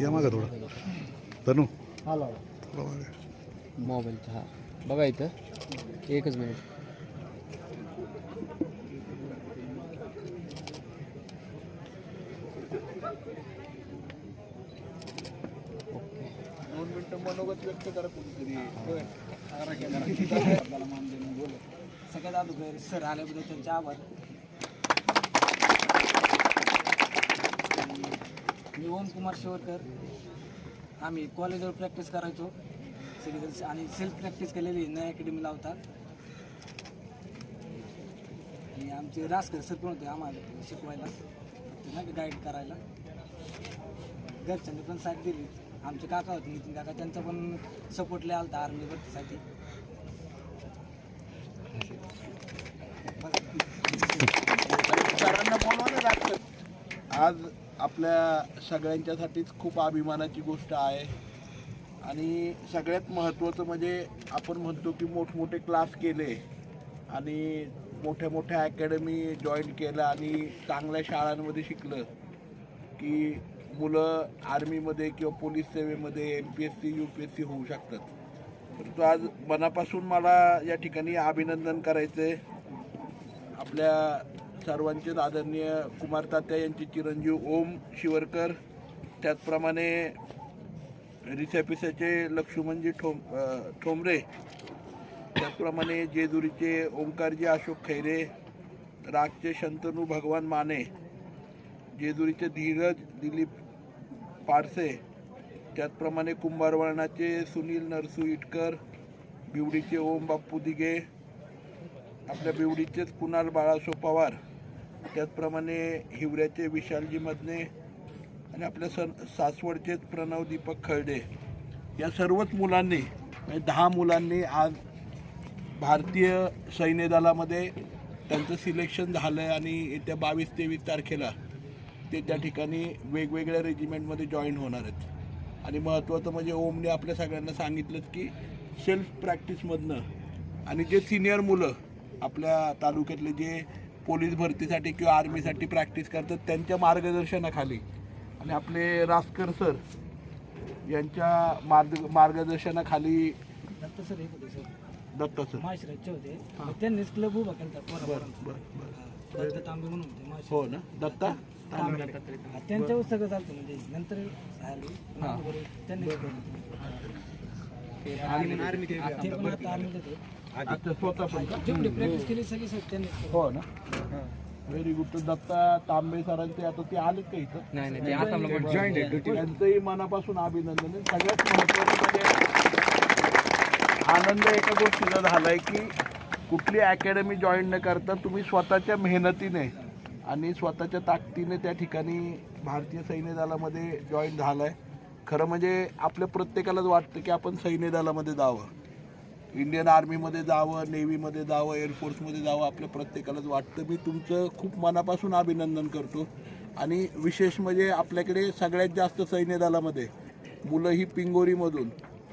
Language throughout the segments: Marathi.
या मागं थोडं. तनू. मोबाईलचा हा. बघा इथं. एकच मिनिट. दोन मिनिटं मनोगत व्यक्त करा कुठेतरी सगळ्यात अगोदर सर आल्याबद्दल त्यांचे आभार. मी ओम कुमार शेवरकर. आम्ही कॉलेजवर प्रॅक्टिस करायचो. सगळेजण आणि सेल्फ प्रॅक्टिस केलेली नया अकॅडमी लावतात. आणि आमचे रासकर सर पण होते आम्हाला शिकवायला. त्यांना गाईड करायला. घरच्यांनी पण साथ दिली. आमचे काका होते नितीन काका त्यांचा पण सपोर्ट लय होता आर्मी भरतीसाठी सरांना बोलवा ना डॉक्टर आज आपल्या सगळ्यांच्यासाठीच खूप अभिमानाची गोष्ट आहे. आणि सगळ्यात महत्त्वाचं म्हणजे आपण म्हणतो की मोठमोठे क्लास केले आणि मोठ्या मोठ्या अकॅडमी जॉईन केलं आणि चांगल्या शाळांमध्ये शिकलं की मुलं आर्मीमध्ये किंवा पोलीस सेवेमध्ये M P S C U P S C होऊ शकतात. परंतु आज मनापासून मला या ठिकाणी अभिनंदन करायचं आहे आपल्या सर्वांचेच आदरणीय कुमार तात्या यांचे चिरंजीव ओम शिवरकर त्याचप्रमाणे रिसेपिसाचे लक्ष्मणजी ठोम ठोंबरे त्याचप्रमाणे जेजुरीचे ओंकारजी अशोक खैरे रागचे शंतनू भगवान माने जेजुरीचे धीरज दिलीप पारसे त्याचप्रमाणे कुंभारवळणाचे सुनील नरसू इटकर बिवडीचे ओम बाप्पू दिगे आपल्या बिवडीचेच कुणाल बाळासो पवार त्याचप्रमाणे हिवऱ्याचे विशालजी मदने आणि आपल्या सन सासवडचेच प्रणव दीपक खळदे या सर्वच मुलांनी म्हणजे दहा मुलांनी आज भारतीय सैन्य दलामध्ये त्यांचं सिलेक्शन झालं आहे आणि येत्या बावीस तेवीस तारखेला ते त्या ठिकाणी वेगवेगळ्या रेजिमेंटमध्ये जॉईन होणार आहेत. आणि महत्त्वाचं म्हणजे ओमने आपल्या सगळ्यांना सांगितलं की सेल्फ प्रॅक्टिसमधनं आणि जे सिनियर मुलं आपल्या तालुक्यातले जे पोलीस भरतीसाठी किंवा आर्मीसाठी प्रॅक्टिस करतात त्यांच्या मार्गदर्शनाखाली. आणि आपले रासकर सर यांच्या मार्ग मार्गदर्शनाखाली दत्त सर एक होते सर. दत्ता सर. होते. त्यांनीच क्लब उभा केला बरं बरं दत्त तांबे म्हणून होते हो ना? दत्ता? तांबे. त्यांच्यावर सगळं चालतं म्हणजे नंतर त्यांनी ते पण आता स्वतः पण प्रॅक्टिस केली सगळी सर त्यांनी हो ना? व्हेरी गुड तर दत्ता तांबे सरांचे आता ते आलेत का इथं? त्यांचंही मनापासून अभिनंदन आहे. सगळ्यात महत्वाचं म्हणजे आनंद एका गोष्टीचा झालाय की कुठली अकॅडमी जॉईन न करता तुम्ही स्वतःच्या मेहनतीने आणि स्वतःच्या ताकदीने त्या ठिकाणी भारतीय सैन्य दलामध्ये जॉईन झालाय. खरं म्हणजे आपल्या प्रत्येकालाच वाटतं की आपण सैन्य दलामध्ये जावं. इंडियन आर्मीमध्ये जावं नेव्हीमध्ये जावं एअरफोर्समध्ये जावं आपल्या प्रत्येकालाच वाटतं. मी तुमचं खूप मनापासून अभिनंदन करतो. आणि विशेष म्हणजे आपल्याकडे सगळ्यात जास्त सैन्य दलामध्ये मुलं ही पिंगोरीमधून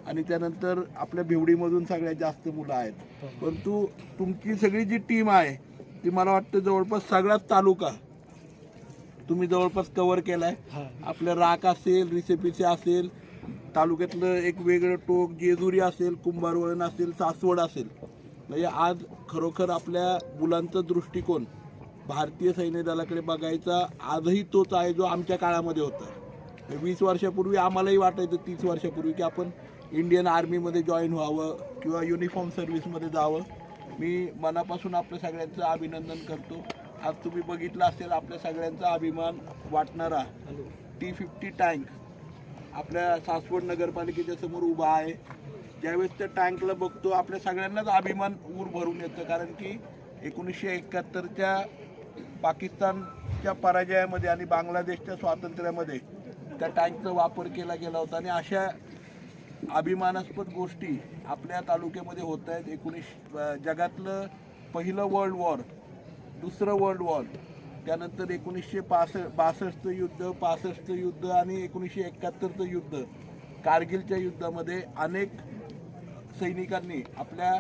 आणि त्यानंतर आपल्या भिवडीमधून सगळ्यात जास्त मुलं आहेत. परंतु तुमची सगळी जी टीम आहे ती मला वाटतं जवळपास सगळाच तालुका तुम्ही जवळपास कव्हर केलाय. आपलं राख असेल रिसेपिसे असेल तालुक्यातलं एक वेगळं टोक जेजुरी असेल कुंभारवळण असेल सासवड असेल. म्हणजे आज खरोखर आपल्या मुलांचा दृष्टिकोन भारतीय सैन्य दलाकडे बघायचा आजही तोच आहे जो आमच्या काळामध्ये होता. वीस वर्षापूर्वी आम्हालाही वाटायचं तीस वर्षापूर्वी की आपण इंडियन आर्मीमध्ये जॉईन व्हावं किंवा युनिफॉर्म सर्व्हिसमध्ये जावं. मी मनापासून आपल्या सगळ्यांचं अभिनंदन करतो. आज तुम्ही बघितलं असेल आपल्या सगळ्यांचा अभिमान वाटणारा टी फिफ्टी टँक. आपल्या सासवड नगरपालिकेच्या समोर उभा आहे. ज्यावेळेस त्या टँकला बघतो आपल्या सगळ्यांनाच अभिमान ऊर भरून येतं. कारण की एकोणीसशे एकाहत्तरच्या पाकिस्तानच्या पराजयामध्ये आणि बांगलादेशच्या स्वातंत्र्यामध्ये त्या टँकचा वापर केला गेला होता. आणि अशा अभिमानास्पद गोष्टी आपल्या तालुक्यामध्ये होत आहेत. एकोणीस जगातलं पहिलं वर्ल्ड वॉर दुसरं वर्ल्ड वॉर त्यानंतर एकोणीसशे पासष्ट बासष्टचं युद्ध पासष्टचं युद्ध आणि एकोणीसशे एकाहत्तरचं युद्ध. कारगिलच्या युद्धामध्ये अनेक सैनिकांनी आपल्या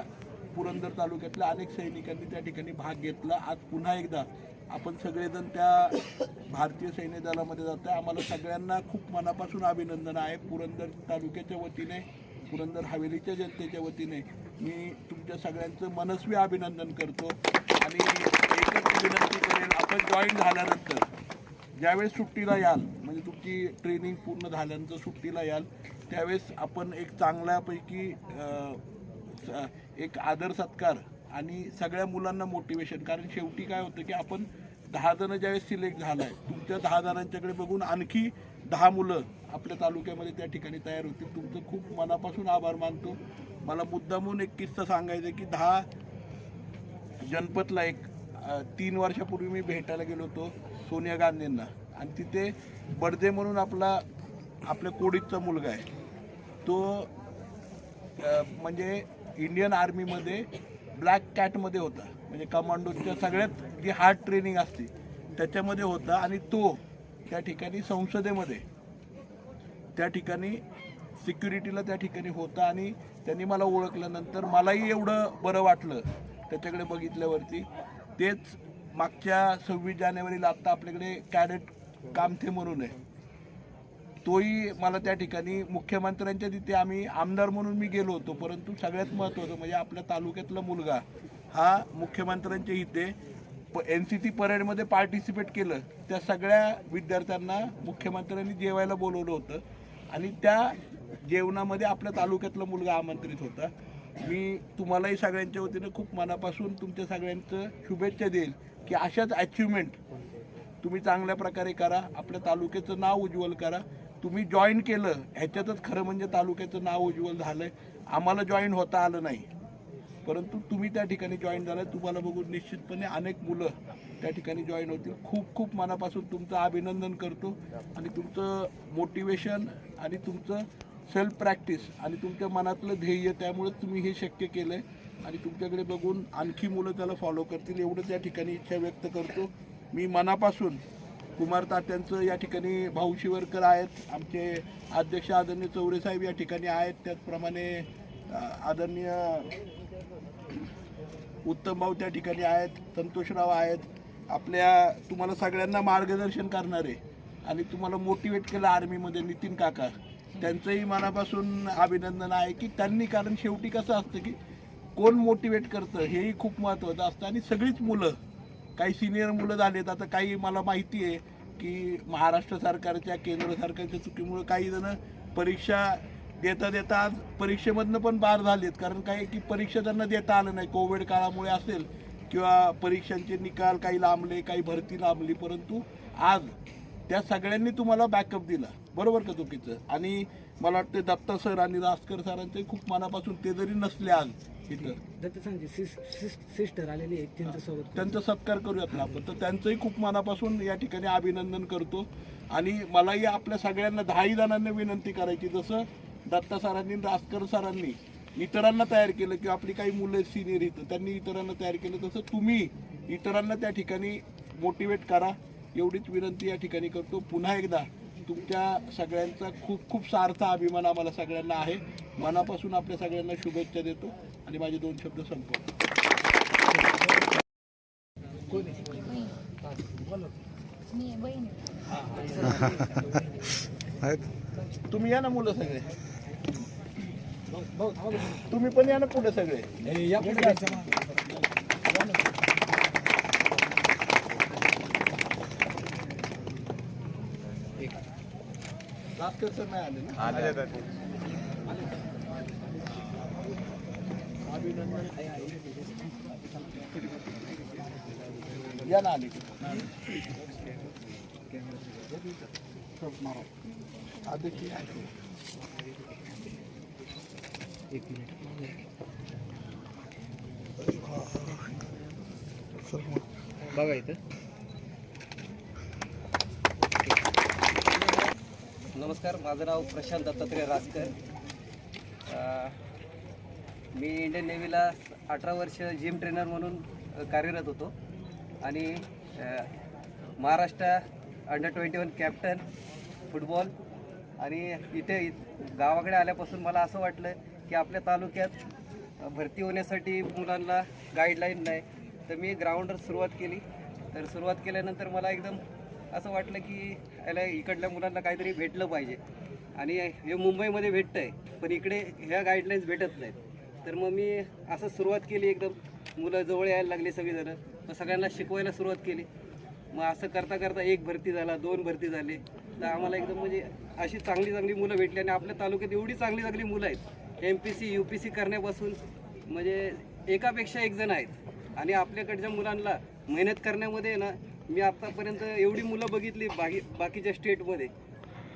पुरंदर तालुक्यातल्या अनेक सैनिकांनी त्या ठिकाणी भाग घेतला. आज पुन्हा एकदा आपण सगळेजण त्या भारतीय सैन्य दलामध्ये जातो आम्हाला सगळ्यांना खूप मनापासून अभिनंदन आहे. पुरंदर तालुक्याच्या वतीने पुरंदर हवेलीच्या जनतेच्या वतीने मी तुमच्या सगळ्यांचं मनस्वी अभिनंदन करतो आणि एकच विनंती करेन आपण जॉईन झाल्यानंतर ज्यावेळेस सुट्टीला याल म्हणजे तुमची ट्रेनिंग पूर्ण झाल्यानंतर सुट्टीला याल त्यावेळेस आपण एक चांगल्यापैकी स- एक आदर सत्कार आणि सगळ्या मुलांना मोटिवेशन कारण शेवटी काय होतं की आपण दहा जणं ज्यावेळेस सिलेक्ट झाला आहे तुमच्या दहा जणांच्याकडे बघून आणखी दहा मुलं आपल्या तालुक्यामध्ये त्या ठिकाणी तयार होतील. तुमचं खूप मनापासून आभार मानतो. मला मुद्दामून एक किस्सा सांगायचं आहे की दहा जनपदला एक तीन वर्षापूर्वी मी भेटायला गेलो होतो सोनिया गांधींना. आणि तिथे बडदे म्हणून आपला आपल्या कोडीतचा मुलगा आहे. तो म्हणजे इंडियन आर्मीमध्ये ब्लॅक कॅटमध्ये होता. म्हणजे कमांडोच्या सगळ्यात जी हार्ड ट्रेनिंग असते त्याच्यामध्ये होता. आणि तो त्या ठिकाणी संसदेमध्ये त्या ठिकाणी सिक्युरिटीला त्या ठिकाणी होता आणि त्यांनी मला ओळखल्यानंतर मलाही एवढं बरं वाटलं त्याच्याकडे बघितल्यावरती. तेच मागच्या सव्वीस जानेवारीला आत्ता आपल्याकडे कॅडेट कामथे म्हणून आहे. तोही मला त्या ठिकाणी मुख्यमंत्र्यांच्या तिथे आम्ही आमदार म्हणून मी गेलो होतो परंतु सगळ्यात महत्त्वाचं म्हणजे आपल्या तालुक्यातला मुलगा हा मुख्यमंत्र्यांच्या इथे एन सी टी परेडमध्ये पार्टिसिपेट केलं. त्या सगळ्या विद्यार्थ्यांना मुख्यमंत्र्यांनी जेवायला बोलवलं होतं. आणि त्या जेवणामध्ये आपल्या तालुक्यातला मुलगा आमंत्रित होता. मी तुम्हालाही सगळ्यांच्या वतीनं खूप मनापासून तुमच्या सगळ्यांचं शुभेच्छा देईल की अशाच अचिव्हमेंट तुम्ही चांगल्या प्रकारे करा. आपल्या तालुक्याचं नाव उज्ज्वल करा. तुम्ही जॉईन केलं ह्याच्यातच खरं म्हणजे तालुक्याचं नाव उज्ज्वल झालं आम्हाला जॉईन होता आलं नाही. परंतु तुम्ही त्या ठिकाणी जॉईन झाला तुम्हाला बघून निश्चितपणे अनेक मुलं त्या ठिकाणी जॉईन होतील. खूप खूप मनापासून तुमचं अभिनंदन करतो. आणि तुमचं मोटिवेशन आणि तुमचं सेल्फ प्रॅक्टिस आणि तुमच्या मनातलं ध्येय त्यामुळे तुम्ही हे शक्य केलं आहे आणि तुमच्याकडे बघून आणखी मुलं त्याला फॉलो करतील एवढं त्या ठिकाणी इच्छा व्यक्त करतो. मी मनापासून कुमार तात्यांचं या ठिकाणी भाऊ शिवरकर आहेत. आमचे अध्यक्ष आदरणीय चौरे साहेब या ठिकाणी आहेत. त्याचप्रमाणे आदरणीय उत्तम भाऊ त्या ठिकाणी आहेत संतोषराव आहेत. आपल्या तुम्हाला सगळ्यांना मार्गदर्शन करणारे आणि तुम्हाला मोटिवेट केलं आर्मीमध्ये नितीन काका. त्यांचंही मनापासून अभिनंदन आहे की त्यांनी कारण शेवटी कसं असतं की कोण मोटिवेट करतं हेही खूप महत्त्वाचं असतं. आणि सगळीच मुलं काही सिनियर मुलं झालेत. आता काही मला माहिती आहे की महाराष्ट्र सरकारच्या केंद्र सरकारच्या चुकीमुळं काही जण परीक्षा देता देता आज परीक्षेमधनं पण पार झालेत. कारण काय की परीक्षा त्यांना देता आलं नाही. कोविड काळामुळे असेल किंवा परीक्षांचे निकाल काही लांबले काही भरती लांबली परंतु आज त्या सगळ्यांनी तुम्हाला बॅकअप दिला. बरोबर का चुकीचं? आणि मला वाटतं दत्ता सर आणि रासकर सरांचे खूप मनापासून ते जरी नसले आज इथं. दत्तसांची सिस्टर आलेली आहे त्यांच्यासोबत त्यांचा सत्कार करूयात ना आपण. तर त्यांचंही खूप मनापासून या ठिकाणी अभिनंदन करतो. आणि मलाही आपल्या सगळ्यांना दहाही जणांना विनंती करायची. जसं दत्ता सरांनी रासकर सरांनी इतरांना तयार केलं किंवा आपली काही मुलं सिनियर इथं त्यांनी इतरांना तयार केलं. तसं तुम्ही इतरांना त्या ठिकाणी मोटिवेट करा. एवढीच विनंती या ठिकाणी करतो. पुन्हा एकदा तुमच्या सगळ्यांचा खूप खूप सार्थ अभिमान आम्हाला सगळ्यांना आहे. मनापासून आपल्या सगळ्यांना शुभेच्छा देतो आणि माझे दोन शब्द संपवतो. मी बहीण. आहेत. तुम्ही या ना मुलं सगळे. तुम्ही पण या ना पुढे सगळे. नाही आले ना? अभिनंदन या ना आले. आधी? बघा इथं. नमस्कार माझं नाव प्रशांत दत्तात्रय रासकर मी इंडियन नेव्हीला अठरा वर्ष जिम ट्रेनर म्हणून कार्यरत होतो. आणि Maharashtra under twenty one captain football आणि इथे गावाकडे आल्यापासून मला असं वाटलं की आपल्या तालुक्यात भरती होण्यासाठी मुलांना गाईडलाईन नाही. तर मी ग्राउंडवर सुरुवात केली. तर सुरुवात केल्यानंतर मला एकदम असं वाटलं की याला इकडल्या मुलांना काहीतरी भेटलं पाहिजे. आणि हे मुंबईमध्ये भेटतं आहे पण इकडे ह्या गाईडलाईन्स भेटत नाहीत. तर मग मी असं सुरुवात केली एकदम. मुलं जवळ यायला लागली सगळीजणं. मग सगळ्यांना शिकवायला सुरुवात केली. मग असं करता करता एक भरती झाला दोन भरती झाले. तर आम्हाला एकदम म्हणजे अशी चांगली चांगली मुलं भेटली आणि आपल्या तालुक्यात एवढी चांगली चांगली मुलं आहेत. M P C U P C करण्यापासून म्हणजे एकापेक्षा एक जण आहेत. आणि आपल्याकडच्या मुलांना मेहनत करण्यामध्ये ना मी आत्तापर्यंत एवढी मुलं बघितली बाकी बाकीच्या स्टेटमध्ये.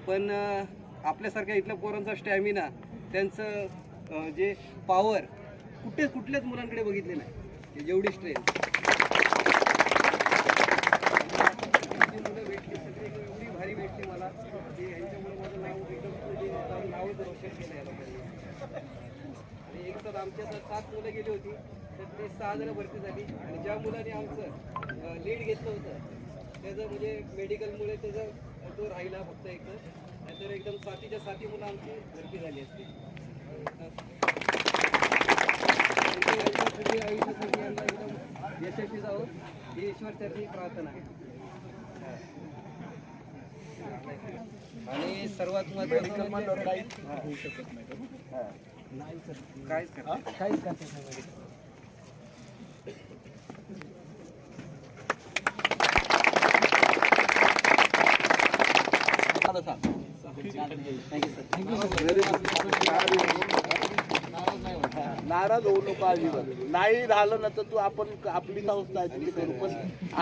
पण आपल्यासारख्या इथल्या पोरांचा स्टॅमिना त्यांचं जे पॉवर कुठे कुठल्याच मुलांकडे बघितले नाही. जेवढी स्ट्रेंथ मुलं भेटली सगळी एवढी भारी भेटली मला की यांच्यामुळे माझं नाव एकदम म्हणजे माझं नावच रोशन केलं या लोकांनी आणि एक तर आमच्या तर सात मुलं गेली होती तर ते सहा जण भरती झाली. आणि ज्या मुलाने आमचं लीड घेतलं होतं त्याचं म्हणजे मेडिकलमुळे त्याचं तो राहिला फक्त एक नाहीतर एकदम साथीच्या साथी मुलं आमची भरती झाली असती. त्यांची आयुष्यासाठी यांना एकदम यशस्वी जावं ही ईश्वरचरणी प्रार्थना आहे. आणि सर्वात नाही सर काहीच करता काहीच करता नाराज होऊ नको अजिबात. नाही झालं ना तर तू आपण आपली संस्था आहे तिथे पण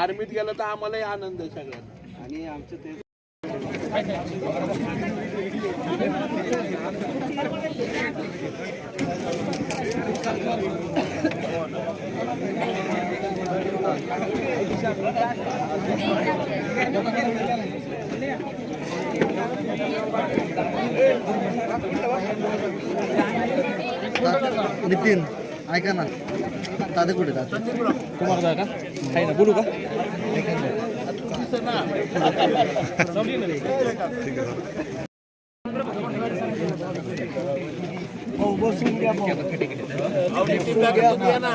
आर्मीत गेलं तर आम्हालाही आनंद आहे सगळ्यांना. आणि आमचं ते नितीन ऐका ना दादा कुठे दादा कुमार दादा का आहे ना बोलू का बसून घ्या बसून घ्या ना